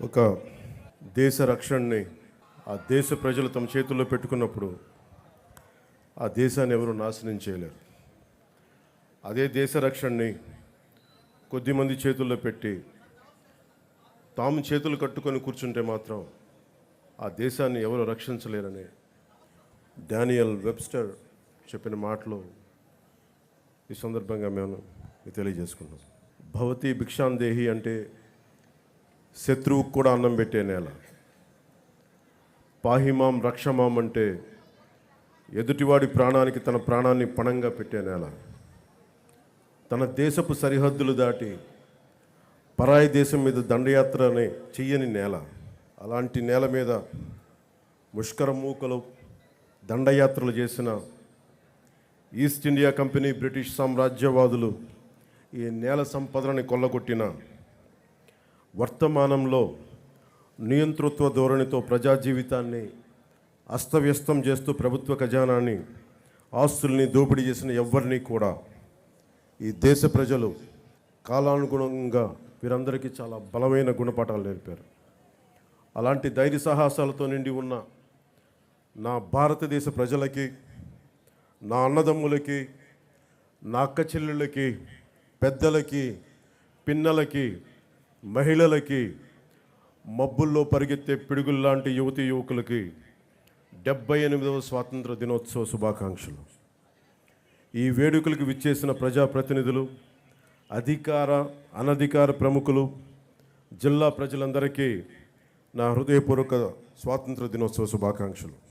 ఒక దేశ రక్షణని ఆ దేశ ప్రజలు తమ చేతుల్లో పెట్టుకున్నప్పుడు ఆ దేశాన్ని ఎవరు నాశనం చేయలేరు. అదే దేశ రక్షణని కొద్దిమంది చేతుల్లో పెట్టి తాము చేతులు కట్టుకొని కూర్చుంటే మాత్రం ఆ దేశాన్ని ఎవరు రక్షించలేరని డానియల్ వెబ్స్టర్ చెప్పిన మాటలు ఈ సందర్భంగా మేము తెలియజేసుకున్నాం భవతి భిక్షాందేహి అంటే శత్రువుకు కూడా అన్నం పెట్టే నేల. పాహిమాం రక్షమాం అంటే ఎదుటివాడి ప్రాణానికి తన ప్రాణాన్ని పణంగా పెట్టే నేల. తన దేశపు సరిహద్దులు దాటి పరాయి దేశం మీద దండయాత్రని చెయ్యని నేల. అలాంటి నేల మీద ముష్కర మూకలు దండయాత్రలు చేసిన ఈస్ట్ ఇండియా కంపెనీ బ్రిటిష్ సామ్రాజ్యవాదులు ఈ నేల సంపదలని కొల్లగొట్టిన వర్తమానంలో నియంతృత్వ ధోరణితో ప్రజా జీవితాన్ని అస్తవ్యస్తం చేస్తూ ప్రభుత్వ ఖజానాన్ని ఆస్తుల్ని దోపిడీ చేసిన ఎవరిని కూడా ఈ దేశ ప్రజలు కాలానుగుణంగా వీరందరికీ చాలా బలమైన గుణపాఠాలు నేర్పారు. అలాంటి ధైర్య సాహసాలతో నిండి ఉన్న నా భారతదేశ ప్రజలకి నా అన్నదమ్ములకి నా అక్క చెల్లెళ్ళకి పెద్దలకి పిన్నలకి మహిళలకి మబ్బుల్లో పరిగెత్తే పిడుగుల్లాంటి యువతి యువకులకి డెబ్బై ఎనిమిదవ స్వాతంత్ర దినోత్సవ శుభాకాంక్షలు. ఈ వేడుకలకు విచ్చేసిన ప్రజాప్రతినిధులు అధికార అనధికార ప్రముఖులు జిల్లా ప్రజలందరికీ నా హృదయపూర్వక స్వాతంత్ర దినోత్సవ శుభాకాంక్షలు.